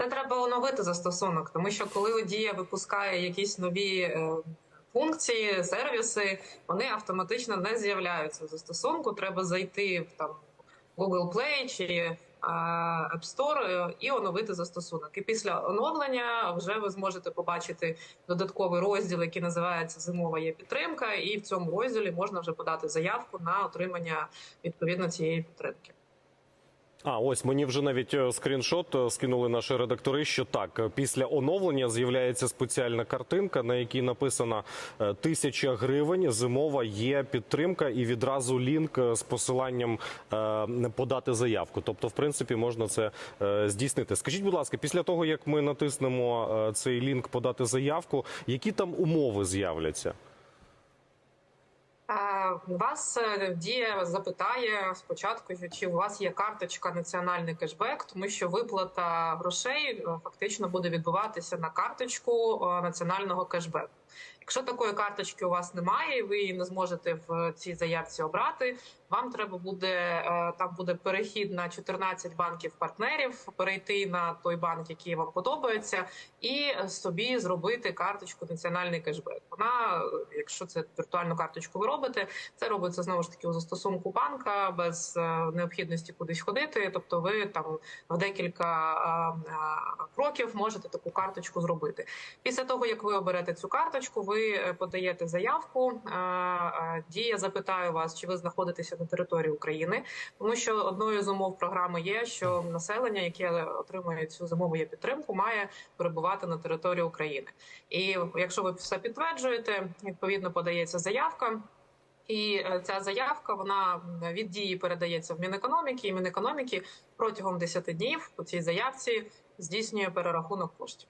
Це треба оновити застосунок, тому що коли Дія випускає якісь нові е, функції, сервіси, вони автоматично не з'являються в застосунку. Треба зайти в там Google Play чи е, App Store е, і оновити застосунок. І після оновлення вже ви зможете побачити додатковий розділ, який називається Зимова є підтримка, і в цьому розділі можна вже подати заявку на отримання відповідно цієї підтримки. А ось мені вже навіть е, скріншот е, скинули наші редактори. Що так е, після оновлення з'являється спеціальна картинка, на якій написано тисяча гривень. Зимова є підтримка, і відразу лінк з посиланням подати заявку. Тобто, в принципі, можна це здійснити. Скажіть, будь ласка, після того як ми натиснемо цей лінк подати заявку, які там умови з'являться? Вас е, дія запитає спочатку, чи у вас є карточка національний кешбек, тому що виплата грошей е, фактично буде відбуватися на карточку е, національного кешбеку. Якщо такої карточки у вас немає, ви її не зможете в цій заявці обрати. Вам треба буде е, там буде перехід на 14 банків партнерів, перейти на той банк, який вам подобається, і собі зробити карточку національний кешбек. Вона, якщо це віртуальну карточку ви робите, це робиться знову ж таки у застосунку банка без е, необхідності кудись ходити. Тобто, ви там в декілька е, кроків можете таку карточку зробити. Після того як ви оберете цю карточку, ви е, подаєте заявку. Дія запитає вас, чи ви знаходитеся на території України, тому що одною з умов програми є, що населення, яке отримує цю зимову підтримку, має перебувати на території України. І якщо ви все підтверджуєте, відповідно подається заявка. І е, ця заявка вона від дії передається в Мінекономіки, і Мінекономіки протягом 10 днів по цій заявці здійснює перерахунок коштів.